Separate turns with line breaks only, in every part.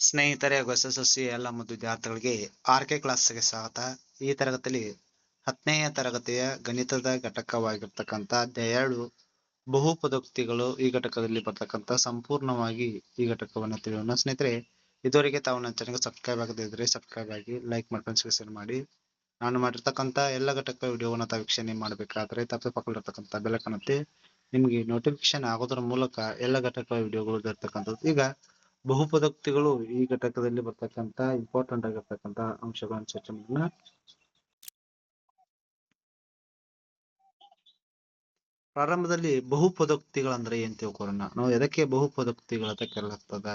ಸ್ನೇಹಿತರೆ ಹಾಗೂ S S ಎಲ್ಲ ಮತ್ತು ವಿದ್ಯಾರ್ಥಿಗಳಿಗೆ ಆರ್ ಕೆ ಕ್ಲಾಸ್ಗೆ ಸ್ವಾಗತ. ಈ ತರಗತಿಯಲ್ಲಿ ಹತ್ತನೆಯ ತರಗತಿಯ ಗಣಿತದ ಘಟಕವಾಗಿರ್ತಕ್ಕಂಥ ಅಧ್ಯಾಯ ಬಹುಪದೋಕ್ತಿಗಳು ಈ ಘಟಕದಲ್ಲಿ ಬರ್ತಕ್ಕಂಥ ಸಂಪೂರ್ಣವಾಗಿ ಈ ಘಟಕವನ್ನು ತಿಳಿಯೋಣ. ಸ್ನೇಹಿತರೆ, ಇದುವರೆಗೆ ತಾವು ನನ್ನ ಚಾನಲ್ಗೆ ಸಬ್ಸ್ಕ್ರೈಬ್ ಆಗದಿದ್ರೆ ಸಬ್ಸ್ಕ್ರೈಬ್ ಆಗಿ ಲೈಕ್ ಮಾಡ್ಕೊಂಡು ಶೇರ್ ಮಾಡಿ. ನಾನು ಮಾಡಿರ್ತಕ್ಕಂಥ ಎಲ್ಲ ಘಟಕ ವಿಡಿಯೋವನ್ನು ತಾವು ವೀಕ್ಷಣೆ ಮಾಡಬೇಕಾದ್ರೆ ತಪ್ಪು ಬೆಲೆ ಕಾಣುತ್ತೆ ನಿಮಗೆ ನೋಟಿಫಿಕೇಶನ್ ಆಗೋದ್ರ ಮೂಲಕ ಎಲ್ಲ ಘಟಕ ವಿಡಿಯೋಗಳು ಇರ್ತಕ್ಕಂಥದ್ದು ಈಗ ಬಹುಪದೋಕ್ತಿಗಳು ಈ ಘಟಕದಲ್ಲಿ ಬರ್ತಕ್ಕಂತ ಇಂಪಾರ್ಟೆಂಟ್ ಆಗಿರ್ತಕ್ಕಂತ ಅಂಶಗಳನ್ನು ಚರ್ಚೆ ಮಾಡೋಣ. ಪ್ರಾರಂಭದಲ್ಲಿ ಬಹುಪದೋಕ್ತಿಗಳಂದ್ರೆ ಏನ್ ತಿಳ್ಕೊಳ್ಳೋಣ? ನಾವು ಎದಕ್ಕೆ ಬಹುಪದೋಕ್ತಿಗಳಂತ ಕರೆಯಲಾಗ್ತದ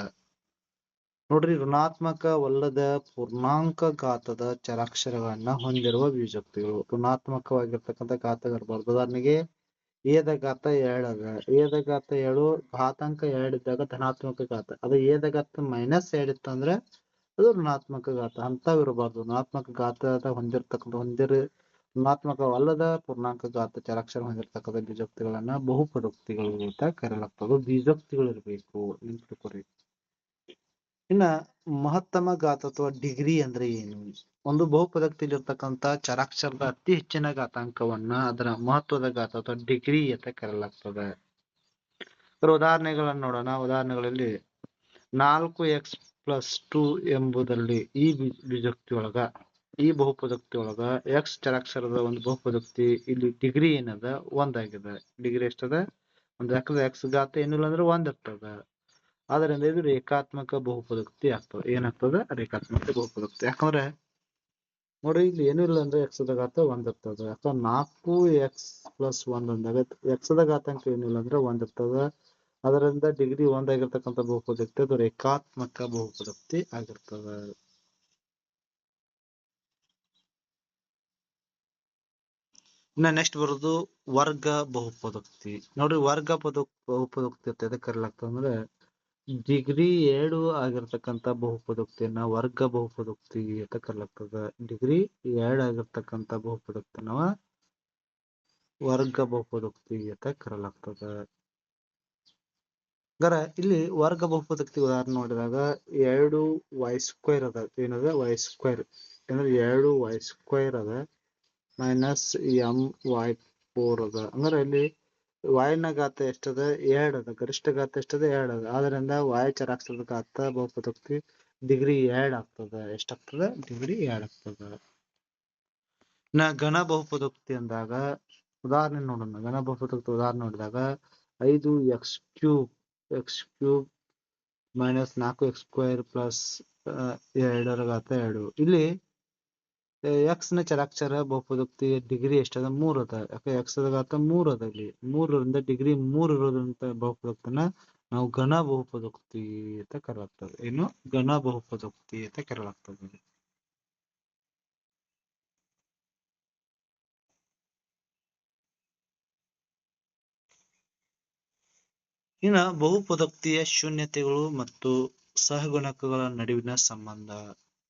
ನೋಡ್ರಿ ಋಣಾತ್ಮಕವಲ್ಲದ ಪೂರ್ಣಾಂಕ ಘಾತದ ಚರಾಕ್ಷರಗಳನ್ನ ಹೊಂದಿರುವ ಬೀಜೋಕ್ತಿಗಳು ಋಣಾತ್ಮಕವಾಗಿರ್ತಕ್ಕಂಥ ಗಾತಗಳು ಉದಾಹರಣೆಗೆ ಏದ ಘಾತ ಅದ ಏದ ಘಾತ ಏಳು ಘಾತಾಂಕ ಎರಡಿದ್ದಾಗ ಧನಾತ್ಮಕ ಘಾತ. ಅದು ಏದ ಘಾತ ಮೈನಸ್ ಎರಡಿತ್ತು ಅಂದ್ರೆ ಅದು ಋಣಾತ್ಮಕ ಘಾತ. ಅಂತವ್ ಇರಬಾರ್ದು. ಋಣಾತ್ಮಕ ಘಾತ ಹೊಂದಿರತಕ್ಕಂಥ, ಹೊಂದಿರ, ಋಣಾತ್ಮಕವಲ್ಲದ ಪೂರ್ಣಾಂಕ ಘಾತ, ಚರಾಕ್ಷರ ಹೊಂದಿರತಕ್ಕಂಥ ಬೀಜೋಕ್ತಿಗಳನ್ನ ಬಹುಪದೋಕ್ತಿಗಳು ಅಂತ ಕರೆಯಲಾಗ್ತದೆ. ಬೀಜೋಕ್ತಿಗಳು ಇರಬೇಕು. ನೆನ್ಪಿಟ್ಕೊರಿ ಇನ್ನ ಮಹತ್ತಮ ಘಾತ ಅಥವಾ ಡಿಗ್ರಿ ಅಂದ್ರೆ ಏನು? ಒಂದು ಬಹುಪದಕ್ತಿಲಿರ್ತಕ್ಕಂತ ಚರಾಕ್ಷರದ ಅತಿ ಹೆಚ್ಚಿನ ಘಾತಾಂಕವನ್ನ ಅದರ ಮಹತ್ವದ ಘಾತ ಅಥವಾ ಡಿಗ್ರಿ ಅಂತ ಕರೆಯಲಾಗ್ತದೆ. ಉದಾಹರಣೆಗಳನ್ನ ನೋಡೋಣ. ಉದಾಹರಣೆಗಳಲ್ಲಿ ನಾಲ್ಕು ಎಕ್ಸ್ ಪ್ಲಸ್ ಟು ಎಂಬುದರಲ್ಲಿ ಈ ಬೀಜೋಕ್ತಿ ಒಳಗ ಈ ಬಹುಪದೋಕ್ತಿ ಒಳಗ ಎಕ್ಸ್ ಚರಾಕ್ಷರದ ಒಂದು ಬಹುಪದೋಕ್ತಿ ಇಲ್ಲಿ ಡಿಗ್ರಿ ಏನದ? ಒಂದಾಗಿದೆ. ಡಿಗ್ರಿ ಎಷ್ಟದ? ಒಂದು ಯಾಕಂದ್ರೆ ಎಕ್ಸ್ ಘಾತ ಏನಿಲ್ಲ ಅಂದ್ರೆ ಒಂದ್ ಇರ್ತದ ಆದ್ರಿಂದ ಇದು ರೇಖಾತ್ಮಕ ಬಹುಪದೋಕ್ತಿ ಆಗ್ತದೆ. ಏನಾಗ್ತದ? ರೇಖಾತ್ಮಕ ಬಹುಪದೋಕ್ತಿ. ಯಾಕಂದ್ರೆ ನೋಡಿ, ಇಲ್ಲಿ ಏನಿಲ್ಲ ಅಂದ್ರೆ ಎಕ್ಸ್ ದ ಘಾತ ಒಂದ್ ಇರ್ತದ ಅಥವಾ ನಾಲ್ಕು ಎಕ್ಸ್ ಪ್ಲಸ್ ಒಂದ್ ಅಂದಾಗ ಎಕ್ಸ್ ದ ಘಾತಾಂಕ ಏನಿಲ್ಲ ಅಂದ್ರೆ ಒಂದ್ ಇರ್ತದ ಅದರಿಂದ ಡಿಗ್ರಿ ಒಂದಾಗಿರ್ತಕ್ಕಂಥ ಬಹುಪದೋಕ್ತಿ, ಅದು ರೇಖಾತ್ಮಕ ಬಹುಪದೋಕ್ತಿ ಆಗಿರ್ತದ. ಇನ್ನ ನೆಕ್ಸ್ಟ್ ಬರೋದು ವರ್ಗ ಬಹುಪದೋಕ್ತಿ. ನೋಡ್ರಿ ವರ್ಗ ಪದ, ಬಹುಪದೋಕ್ತಿ ಅಂತ ಎದಕ್ಕೆ ಕರೆಯಲಾಗ್ತದೆ ಅಂದ್ರೆ ಡಿಗ್ರಿ ಎರಡು ಆಗಿರ್ತಕ್ಕಂಥ ಬಹುಪದೋಕ್ತಿಯನ್ನ ವರ್ಗ ಬಹುಪದೋಕ್ತಿ ಅಂತ ಕರೆಯಲಾಗ್ತದ ಡಿಗ್ರಿ ಎರಡು ಆಗಿರ್ತಕ್ಕಂಥ ಬಹುಪದೋಕ್ತಿಯನ್ನ ವರ್ಗ ಬಹುಪದೋಕ್ತಿ ಅಂತ ಕರೆಯಲಾಗ್ತದ ಗರ, ಇಲ್ಲಿ ವರ್ಗ ಬಹುಪದೋಕ್ತಿ ಉದಾಹರಣೆ ನೋಡಿದಾಗ ಎರಡು ವೈ ಸ್ಕ್ವೇರ್ ಅದ. ಏನದ? ವೈ ಸ್ಕ್ವೇರ್ ಅಂದ್ರೆ ಎರಡು ವೈ ಸ್ಕ್ವೇರ್ ಅದ. ಮೈನಸ್ ಎಂ ವೈ ಫೋರ್ ಅದ. ಅಂದ್ರೆ ಇಲ್ಲಿ ವಾಯ್ನ ಘಾತ ಎಷ್ಟದ? ಎರಡ್ ಅದ ಗರಿಷ್ಠ ಗಾತ್ರ ಎಷ್ಟದ? ಎರಡ್ ಅದ ಆದ್ರಿಂದ ವಾಯು ಚರಾಕ್ಷರದ ಘಾತ ಬಹುಪದೋಕ್ತಿ ಡಿಗ್ರಿ ಎರಡ್ ಆಗ್ತದ. ಎಷ್ಟಾಗ್ತದ ಡಿಗ್ರಿ ಎರಡ್ ಆಗ್ತದ. ನಾ ಘನ ಬಹುಪದೋಕ್ತಿ ಅಂದಾಗ, ಉದಾಹರಣೆ ನೋಡೋಣ. ಘನ ಬಹುಪದೋಕ್ತಿ ಉದಾಹರಣೆ ನೋಡಿದಾಗ, ಐದು X cube X cube minus ನಾಲ್ಕು ಎಕ್ಸ್ ಸ್ಕ್ವೇರ್ ಪ್ಲಸ್ ಎರಡರ ಘಾತ ಎರಡು. ಇಲ್ಲಿ ಎಕ್ಸ್ನ ಚರಾಕ್ಷರ ಬಹುಪದೋಕ್ತಿ ಡಿಗ್ರಿ ಎಷ್ಟದ ಮೂರ್ ಅದ. ಯಾಕೆ ಎಕ್ಸ್ ಘಾತ ಮೂರ್ ಅದ ಇಲ್ಲಿ ಮೂರರಿಂದ ಡಿಗ್ರಿ ಮೂರ್ ಇರೋದ್ರಿಂದ ಬಹುಪದೋಕ್ತಿನ ನಾವು ಘನ ಬಹುಪದೋಕ್ತಿ ಅಂತ ಕರೆಯಲಾಗ್ತದೆ. ಏನು? ಘನ ಬಹುಪದೋಕ್ತಿ ಅಂತ ಕರೆಯಲಾಗ್ತದೆ. ಇನ್ನ ಬಹುಪದೋಕ್ತಿಯ ಶೂನ್ಯತೆಗಳು ಮತ್ತು ಸಹಗುಣಕಗಳ ನಡುವಿನ ಸಂಬಂಧ.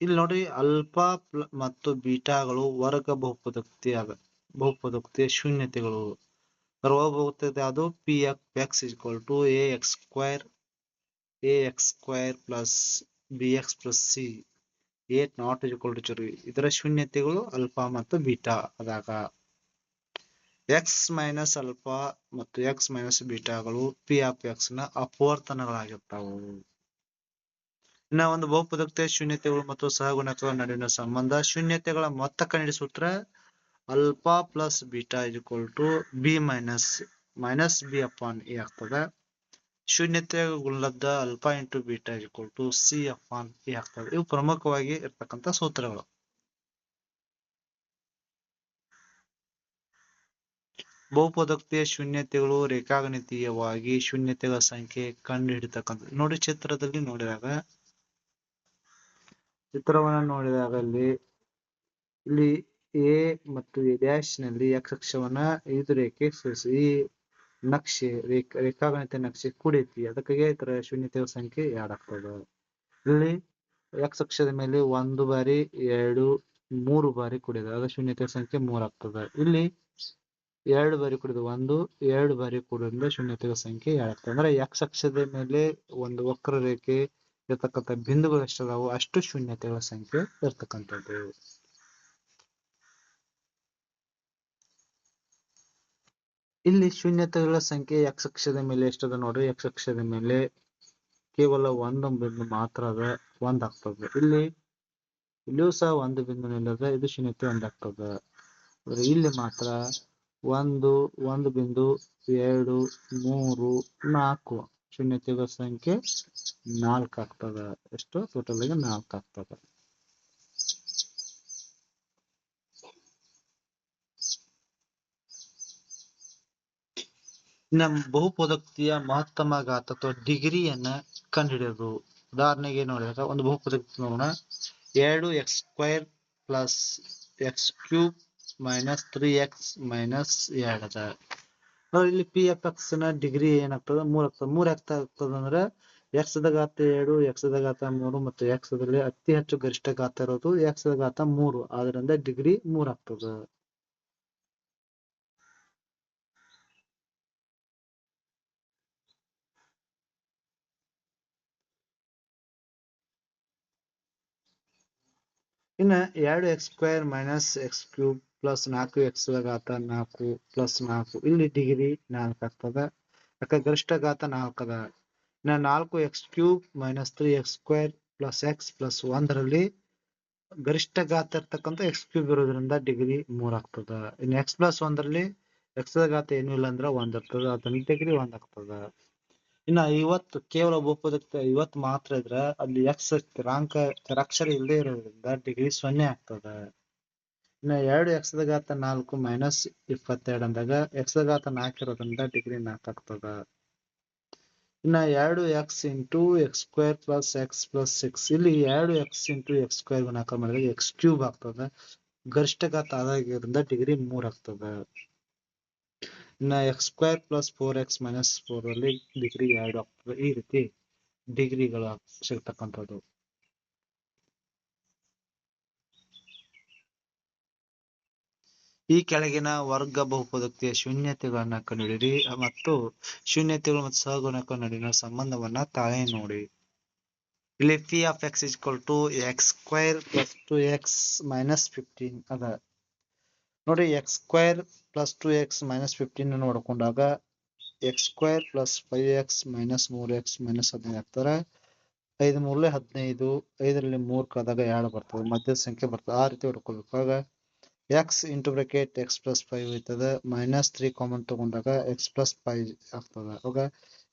ಇಲ್ಲಿ ನೋಡಿ ಅಲ್ಫಾ ಮತ್ತು ಬೀಟಾಗಳು ವರ್ಗ ಬಹುಪದೋಕ್ತಿ ಅದ ಬಹುಪದೋಕ್ತಿಯ ಶೂನ್ಯತೆಗಳು. ಬಹುಪದೋಕ್ತಿ ಅದು P F X equal to A X square A X square plus B X plus C A not equal to ಚುರಿ ಇದರ ಶೂನ್ಯತೆಗಳು ಅಲ್ಫಾ ಮತ್ತು ಬೀಟಾ ಆದಾಗ. ಎಕ್ಸ್ ಮೈನಸ್ ಅಲ್ಫಾ ಮತ್ತು ಎಕ್ಸ್ ಮೈನಸ್ ಬೀಟಾಗಳು ಪಿ ಆಫ್ ಎಕ್ಸ್ನ ಅಪವರ್ತನಗಳಾಗಿರ್ತಾವು. ಇನ್ನ ಒಂದು ಬಹುಪದಕ್ತೆ, ಶೂನ್ಯತೆಗಳು ಮತ್ತು ಸಹಗುಣಕಗಳ ನಡುವಿನ ಸಂಬಂಧ. ಶೂನ್ಯತೆಗಳ ಮೊತ್ತ ಕಂಡು ಸೂತ್ರ alpha plus beta equal to B minus minus B upon A ಆಗ್ತದ. ಶೂನ್ಯತೆ ಗುಣಲಬ್ಧ alpha into beta equal to C upon A ಆಗ್ತದೆ. ಇವು ಪ್ರಮುಖವಾಗಿ ಇರ್ತಕ್ಕಂಥ ಸೂತ್ರಗಳು. ಬಹುಪದೋಕ್ತಿಯ ಶೂನ್ಯತೆಗಳು ರೇಖಾಗಣಿತೀಯವಾಗಿ ಶೂನ್ಯತೆಗಳ ಸಂಖ್ಯೆ ಕಂಡು ಹಿಡಿತಕ್ಕಂಥ ನೋಡಿ ಚಿತ್ರದಲ್ಲಿ ನೋಡಿದಾಗ ಚಿತ್ರವನ್ನು ನೋಡಿದಾಗ ಇಲ್ಲಿ ಇಲ್ಲಿ ಎ ಮತ್ತು ಎ ಡ್ಯಾಶ್ನಲ್ಲಿ ಎಕ್ಸ್ ಅಕ್ಷವನ್ನ ಐದು ರೇಖೆ ಸೇರಿಸಿ. ಈ ನಕ್ಷೆ, ರೇಖಾ, ರೇಖಾಗಣಿತ ನಕ್ಷೆ ಕೂಡೈತಿ ಅದಕ್ಕಾಗಿ ಈ ತರ ಶೂನ್ಯತೆಗಳ ಸಂಖ್ಯೆ ಎರಡ್ ಆಗ್ತದ. ಇಲ್ಲಿ ಎಕ್ಸ್ ಅಕ್ಷದ ಮೇಲೆ ಒಂದು ಬಾರಿ, ಎರಡು, ಮೂರು ಬಾರಿ ಕುಡಿದ. ಆಗ ಶೂನ್ಯತೆಗಳ ಸಂಖ್ಯೆ ಮೂರ್ ಆಗ್ತದ. ಇಲ್ಲಿ ಎರಡು ಬಾರಿ ಕೂಡಿದ. ಒಂದು, ಎರಡು ಬಾರಿ ಕೂಡೋದ್ರಿಂದ ಶೂನ್ಯತೆಯ ಸಂಖ್ಯೆ ಎರಡ್ ಆಗ್ತದೆ. ಅಂದ್ರೆ ಎಕ್ಸ್ ಅಕ್ಷದ ಮೇಲೆ ಒಂದು ವಕ್ರ ರೇಖೆ ಇರ್ತಕ್ಕಂಥ ಬಿಂದುಗಳು ಎಷ್ಟದಾವು ಅಷ್ಟು ಶೂನ್ಯತೆಗಳ ಸಂಖ್ಯೆ ಇರ್ತಕ್ಕಂಥದ್ದು. ಇಲ್ಲಿ ಶೂನ್ಯತೆಗಳ ಸಂಖ್ಯೆ ಎಕ್ಸ್ ಅಕ್ಷದ ಮೇಲೆ ಎಷ್ಟದ ನೋಡ್ರಿ? ಎಕ್ಸ್ ಅಕ್ಷದ ಮೇಲೆ ಕೇವಲ ಒಂದು ಬಿಂದು ಮಾತ್ರ ಅದ ಒಂದ್ ಆಗ್ತದೆ ಇಲ್ಲಿ, ಇಲ್ಲಿಯೂ ಸಹ ಒಂದು ಬಿಂದು ನಿಲ್ಲದ ಇದು ಶೂನ್ಯತೆ ಒಂದ್ ಆಗ್ತದ ಇಲ್ಲಿ ಮಾತ್ರ ಒಂದು ಒಂದು ಬಿಂದು, ಎರಡು, ಮೂರು, ನಾಲ್ಕು. ಶೂನ್ಯತೆಗಳ ಸಂಖ್ಯೆ ನಾಲ್ಕು ಆಗ್ತದ. ಎಷ್ಟು? ಟೋಟಲ್ ಆಗಿ ನಾಲ್ಕು ಆಗ್ತದ. ನಮ್ಮ ಬಹುಪದಕ್ತಿಯ ಮಹತ್ತಮ ಘಾತ ಅಥವಾ ಡಿಗ್ರಿಯನ್ನ ಕಂಡುಹಿಡಿಯೋದು. ಉದಾಹರಣೆಗೆ ನೋಡಿದಾಗ ಒಂದು ಬಹುಪದೋಕ್ತಿ ನೋಡೋಣ. ಎರಡು X square plus X cube minus three X minus ಎರಡು ಅದ ನೋಡಿ ಇಲ್ಲಿ ಪಿ ಎಫ್ ಎಕ್ಸ್ನ ಡಿಗ್ರಿ ಏನಾಗ್ತದ? ಮೂರ್ ಆಗ್ತದ. ಮೂರ್ ಆಗ್ತಾ ಆಗ್ತದ ಅಂದ್ರ ಎಕ್ಸ್ ದ ಘಾತ ಎರಡು ಎಕ್ಸ್ ದ ಘಾತ ಮೂರು ಮತ್ತು ಎಕ್ಸ್ ದಲ್ಲಿ ಅತಿ ಹೆಚ್ಚು ಗರಿಷ್ಠ ಘಾತ ಇರೋದು ಎಕ್ಸ್ ದ ಘಾತ ಮೂರು. ಆದ್ರಿಂದ ಡಿಗ್ರಿ ಮೂರ್ ಆಗ್ತದ. ಇನ್ನ ಎರಡು X square minus X cube plus ನಾಲ್ಕು ಎಕ್ಸ್ ಘಾತ ನಾಲ್ಕು ಪ್ಲಸ್ ನಾಲ್ಕು. ಇಲ್ಲಿ ಡಿಗ್ರಿ ನಾಲ್ಕು ಆಗ್ತದ. ಯಾಕೆ ಗರಿಷ್ಠ ಘಾತ ನಾಲ್ಕು ಅದ. ಇನ್ನ ನಾಲ್ಕು X cube minus three X square plus X plus ಒಂದರಲ್ಲಿ ಗರಿಷ್ಠ ಘಾತ ಇರ್ತಕ್ಕಂಥ ಎಕ್ಸ್ ಕ್ಯೂಬ್ ಇರೋದ್ರಿಂದ ಡಿಗ್ರಿ ಮೂರ್ ಆಗ್ತದ. ಇನ್ನು ಎಕ್ಸ್ ಪ್ಲಸ್ ಒಂದರಲ್ಲಿ ಎಕ್ಸ್ ಘಾತ ಏನು ಇಲ್ಲ ಅಂದ್ರೆ ಒಂದ್ ಇರ್ತದ. ಅದನ್ನ ಡಿಗ್ರಿ ಒಂದ್ ಆಗ್ತದ. ಇನ್ನ ಇವತ್ತು ಕೇವಲ ಬಹುಪದಕ್ಕೆ ಇವತ್ತು ಮಾತ್ರ ಇದ್ರ ಅಲ್ಲಿ ಎಕ್ಸ್ ಸ್ಥಿರಾಂಕ ಸ್ಥಿರಾಕ್ಷರ ಇಲ್ಲದೆ ಇರೋದ್ರಿಂದ ಡಿಗ್ರಿ ಸೊನ್ನೆ ಆಗ್ತದ. ಇನ್ನ ಎರಡು ಎಕ್ಸ್ ಘಾತ ನಾಲ್ಕು ಮೈನಸ್ ಇಪ್ಪತ್ತೆರಡು ಅಂದಾಗ ಎಕ್ಸ್ ಘಾತ ನಾಲ್ಕು ಇರೋದ್ರಿಂದ ಡಿಗ್ರಿ ನಾಲ್ಕು ಆಗ್ತದ. ಇನ್ನ ಎರಡು X into X square plus X plus six ಇಲ್ಲಿ ಎರಡು ಎಕ್ಸ್ ಇಂಟು ಎಕ್ಸ್ ಸ್ಕ್ವೇರ್ ಗುಣಾಕಾರ ಮಾಡಿದಾಗ ಎಕ್ಸ್ ಕ್ಯೂಬ್ ಆಗ್ತದ. ಗರಿಷ್ಠ ಘಾತ ಆದಾಗಿರೋದ್ರಿಂದ ಡಿಗ್ರಿ ಮೂರ್ ಆಗ್ತದ. ಇನ್ನ X square plus four X minus four ಅಲ್ಲಿ ಡಿಗ್ರಿ ಎರಡು ಆಗ್ತದೆ. ಈ ರೀತಿ ಡಿಗ್ರಿಗಳು ಸಿಗ್ತಕ್ಕಂಥದ್ದು. ಈ ಕೆಳಗಿನ ವರ್ಗ ಬಹುಪದೋಕ್ತಿಯ ಶೂನ್ಯತೆಗಳನ್ನ ಕಂಡುಹಿಡಿಯಿರಿ. ಮತ್ತು ಶೂನ್ಯತೆಗಳು ಮತ್ತು ಸಹಗುಣಕ ನಡುವಿನ ಸಂಬಂಧವನ್ನ ತಾಳೆ ನೋಡಿ. ಇಲ್ಲಿ P of X is equal to X square plus two X minus fifteen ಅದ. ನೋಡಿ X square plus two X minus fifteen ನೋಡ್ಕೊಂಡಾಗ X square plus five X minus ಮೂರ್ ಎಕ್ಸ್ ಮೈನಸ್ ಹದಿನೈದು ಆಗ್ತಾರೆ. ಐದು ಮೂರಲೆ ಹದಿನೈದು, ಐದರಲ್ಲಿ ಮೂರ್ ಕಳೆದಾಗ ಎರಡು ಬರ್ತದೆ, ಮಧ್ಯದ ಸಂಖ್ಯೆ ಬರ್ತದೆ. ಆ ರೀತಿ ಹೊಡ್ಕೊಬೇಕು ಆಗ x into bracket x plus five ಐತದ ಮೈನಸ್ ತ್ರೀ ಕಾಮನ್ ತಗೊಂಡಾಗ ಎಕ್ಸ್ ಪ್ಲಸ್ ಫೈವ್ ಆಗ್ತದ. ಅವಾಗ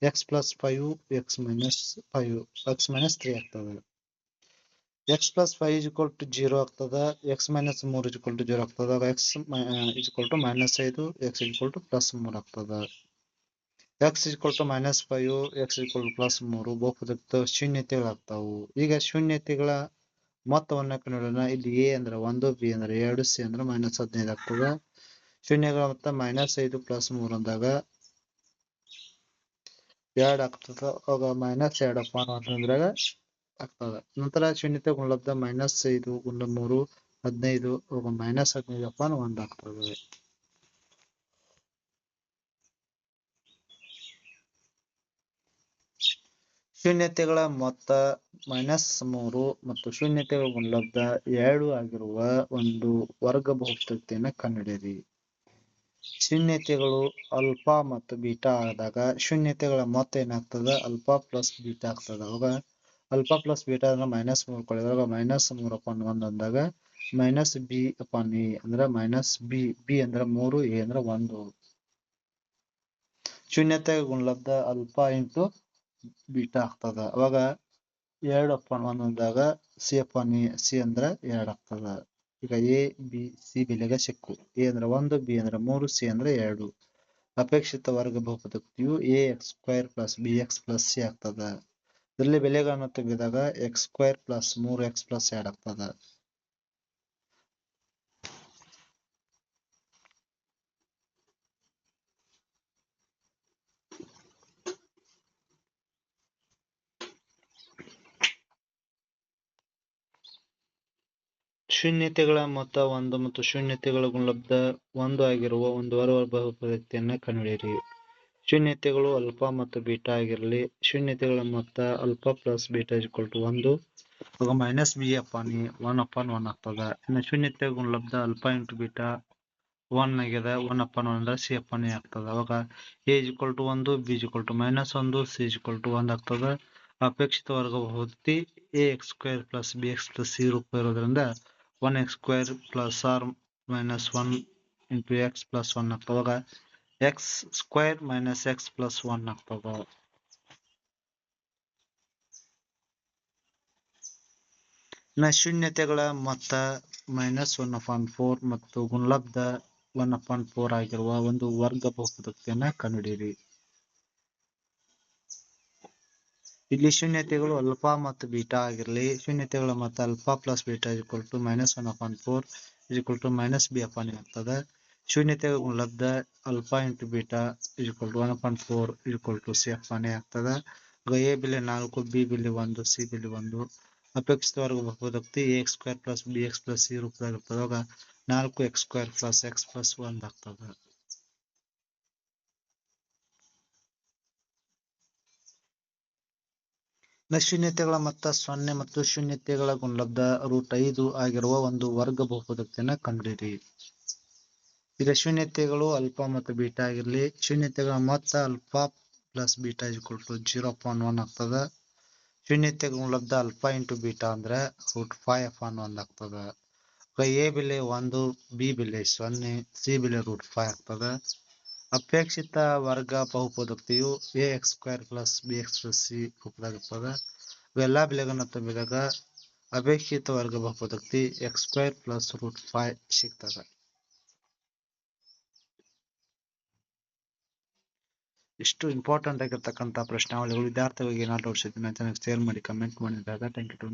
x plus five x minus five x minus three ಆಗ್ತದ. X plus five is equal to zero ಆಗ್ತದ ಎಕ್ಸ್ ಮೈನಸ್ ಮೂರ್ ಇಸ್ ಇಕ್ವಲ್ ಟು ಜೀರೋ ಆಗ್ತದ x is equal to minus ಐದು x is equal to plus ಮೂರ್ ಆಗ್ತದ. X is equal to minus five x is equal to plus ಮೂರು ಬಹುಪದಕ್ಕೆ ಶೂನ್ಯತೆಗಳಾಗ್ತಾವು. ಈಗ ಶೂನ್ಯತೆಗಳ ಮೊತ್ತವನ್ನ ಕಂಡುಹಿಡಿಯೋಣ ಇಲ್ಲಿ ಎ ಅಂದ್ರೆ ಒಂದು, ಬಿ ಅಂದ್ರೆ ಎರಡು, ಸಿ ಅಂದ್ರೆ ಮೈನಸ್ ಹದಿನೈದು ಆಗ್ತದ. ಶೂನ್ಯಗಳ ಮೊತ್ತ ಮೈನಸ್ ಐದು ಪ್ಲಸ್ ಮೂರು ಅಂದಾಗ ಎರಡು ಆಗ್ತದ. ಅವಾಗ ಮೈನಸ್ ಎರಡಪ್ಪ ಅಂತಂದ್ರಾಗ ಆಗ್ತದ. ನಂತರ ಶೂನ್ಯತೆ ಗುಣಲಬ್ಧ ಮೈನಸ್ ಐದು ಗುಣ ಮೂರು, ಹದಿನೈದು ಅವಾಗ ಮೈನಸ್ ಹದಿನೈದು ಅಪಾನ್ ಒಂದ್ ಆಗ್ತದೆ. ಶೂನ್ಯತೆಗಳ ಮೊತ್ತ ಮೈನಸ್ ಮೂರು ಮತ್ತು ಶೂನ್ಯತೆಗಳ ಗುಣಲಬ್ಧ ಎರಡು ಆಗಿರುವ ಒಂದು ವರ್ಗ ಬಹುಪದೋಕ್ತಿಯನ್ನ ಕಂಡುಹಿಡಿಯಿರಿ. ಶೂನ್ಯತೆಗಳು ಅಲ್ಫಾ ಮತ್ತು ಬೀಟಾ ಆದಾಗ ಶೂನ್ಯತೆಗಳ ಮೊತ್ತ ಏನಾಗ್ತದ? ಅಲ್ಫಾ ಪ್ಲಸ್ ಬೀಟಾ ಆಗ್ತದ. ಅವಾಗ ಅಲ್ಫಾ ಪ್ಲಸ್ ಬೀಟಾ ಅಂದ್ರೆ ಮೈನಸ್ ಮೂರು ಕಳೆದಾಗ ಮೈನಸ್ ಮೂರು ಅಪಾನ್ ಒಂದು ಅಂದಾಗ ಮೈನಸ್ ಬಿ ಅಪಾನ್ ಎ ಅಂದ್ರೆ ಮೈನಸ್ ಬಿ ಬಿ ಅಂದ್ರೆ ಮೂರು ಎ ಅಂದ್ರೆ ಒಂದು. ಶೂನ್ಯತೆ ಗುಣಲಬ್ಧ ಅಲ್ಫಾ ಇಂಟು ಬೀಟಾ ಆಗ್ತದ ಅವಾಗ ಎರಡು ಅಪಾನ್ ಒನ್ ಅಂದಾಗ ಸಿ ಅಪಾನ್ ಎ, ಸಿ ಅಂದ್ರೆ ಎರಡ್ ಆಗ್ತದ ಈಗ ಎ, ಬಿ, ಸಿ ಬೆಲೆಗೆ ಸಿಕ್ಕು. ಎ ಅಂದ್ರೆ ಒಂದು, ಬಿ ಅಂದ್ರೆ ಮೂರು, ಸಿ ಅಂದ್ರೆ ಎರಡು. ಅಪೇಕ್ಷಿತ ವರ್ಗ ಬಹುಪದೋಕ್ತಿಯು a, x square plus b, x plus c ಆಗ್ತದ. ಇದರಲ್ಲಿ ಬೆಲೆಗಳನ್ನು ತೆಗೆದಾಗ ಎಕ್ಸ್ ಸ್ಕ್ವೇರ್ ಪ್ಲಸ್ ಮೂರು, ಎಕ್ಸ್ ಪ್ಲಸ್ ಎರಡ್ ಆಗ್ತದ ಶೂನ್ಯತೆಗಳ ಮೊತ್ತ ಒಂದು ಮತ್ತು ಶೂನ್ಯತೆಗಳ ಗುಣಲಬ್ಧ ಒಂದು ಆಗಿರುವ ಒಂದು ವರ್ಗ ಬಹುಪದೋಕ್ತಿಯನ್ನ ಕಂಡುಹಿಡಿಯಿರಿ. ಶೂನ್ಯತೆಗಳು ಅಲ್ಫಾ ಮತ್ತು ಬೀಟಾ ಆಗಿರಲಿ. ಶೂನ್ಯತೆಗಳ ಮೊತ್ತ alpha plus beta equal to ಒಂದು. ಅವಾಗ minus b upon a one upon one ಆಗ್ತದ. ಇನ್ನು ಶೂನ್ಯತೆ ಗುಣಲಬ್ಧ ಅಲ್ಫಾ ಇಂಟು ಬೀಟಾ ಒನ್ ಆಗ್ಯದ. ಒನ್ ಅಪಾನ್ ಒನ್ ಅಂದ್ರೆ ಸಿ ಅಪಾನ್ ಎ ಆಗ್ತದ. ಅವಾಗ ಎ ಇಕ್ವಲ್ ಟು ಒಂದು ಬಿ ಇಕ್ವಲ್ ಟು ಮೈನಸ್ ಒಂದು ಸಿ ಇಕ್ವಲ್ ಟು ಒಂದು ಆಗ್ತದ. ಅಪೇಕ್ಷಿತ ವರ್ಗ ಹೋಗ್ತಿ a x square plus b x plus c ರೂಪ ಇರೋದ್ರಿಂದ one x square plus R minus one into x plus one ಆಗ್ತದ ಅವಾಗ x square minus x plus one ಆಗ್ತದ ಇನ್ನ ಶೂನ್ಯತೆಗಳ ಮೊತ್ತ ಮೈನಸ್ ಒನ್ ಅಪಾನ್ ಫೋರ್ ಮತ್ತು ಗುಣಲಬ್ಧ ಒನ್ ಅಪಾನ್ ಫೋರ್ ಆಗಿರುವ ಒಂದು ವರ್ಗ ಬಹುಪದೋಕ್ತಿಯನ್ನ ಕಂಡುಹಿಡಿಯಿರಿ. ಇಲ್ಲಿ ಶೂನ್ಯತೆಗಳು ಅಲ್ಫಾ ಮತ್ತು ಬೀಟಾ ಆಗಿರಲಿ. ಶೂನ್ಯತೆಗಳು ಮತ್ತು alpha plus beta equal to minus one upon four equal to minus b upon ಇರ್ತದೆ ಶೂನ್ಯತೆಗಳು ಗುಣಲಬ್ಧ alpha into beta equal to one upon four equal to c upon ಆಗ್ತದ. ಎ ಬೆಲೆ ನಾಲ್ಕು, ಬಿ ಬೆಲೆ ಒಂದು, ಸಿ ಬಿಲಿ ಒಂದು. ಅಪೇಕ್ಷಿತ ವರ್ಗ ಬಹುಪದೋಕ್ತಿ a x square plus b x plus c ರೂಪದಾಗ ಇರ್ತದಾಗ ನಾಲ್ಕು x square plus x plus ಒಂದು ಆಗ್ತದೆ. ಶೂನ್ಯತೆಗಳ ಮೊತ್ತ ಸೊನ್ನೆ ಮತ್ತು ಶೂನ್ಯತೆಗಳ ಗುಣಲಬ್ಧ ರೂಟ್ ಐದು ಆಗಿರುವ ಒಂದು ವರ್ಗ ಬಹುಪದೋಕ್ತಿಯನ್ನ ಕಂಡುಹಿಡಿಯಿರಿ ಈಗ ಶೂನ್ಯತೆಗಳು ಅಲ್ಫಾ ಮತ್ತು ಬೀಟಾ ಆಗಿರಲಿ. ಶೂನ್ಯತೆಗಳ ಮೊತ್ತ alpha plus beta to zero point one ಆಗ್ತದ. ಶೂನ್ಯತೆ ಗುಣಲಬ್ಧ ಅಲ್ಫಾ ಇಂಟು ಬೀಟಾ ಅಂದ್ರೆ ರೂಟ್ ಫೈವ್ ಅಪಾನ್ ಒನ್ ಆಗ್ತದ. ಎ ಬೆಲೆ ಒಂದು ಬಿ ಬೆಲೆ ಸೊನ್ನೆ ಸಿ ಬೆಲೆ ರೂಟ್ ಫೈವ್ ಆಗ್ತದ. ಅಪೇಕ್ಷಿತ ವರ್ಗ ಬಹುಪದೋಕ್ತಿಯು a x square plus b x plus c ರೂಪದಾಗ ಇರ್ತದ ಇವೆಲ್ಲ ಬೆಲೆಗಳನ್ನ ತುಂಬಿದಾಗ ಅಪೇಕ್ಷಿತ ವರ್ಗ ಬಹುಪದೋಕ್ತಿ x square plus root five ಸಿಗ್ತದ. ಇಷ್ಟು ಇಂಪಾರ್ಟೆಂಟ್ ಆಗಿರ್ತಕ್ಕಂಥ ಪ್ರಶ್ನಾವಳಿಗಳು ವಿದ್ಯಾರ್ಥಿಗಳಿಗೆ ಚಾನಲ್ ಶೇರ್ ಮಾಡಿ ಕಮೆಂಟ್ ಮಾಡಿದಾಗ ಥ್ಯಾಂಕ್ ಯು ಟು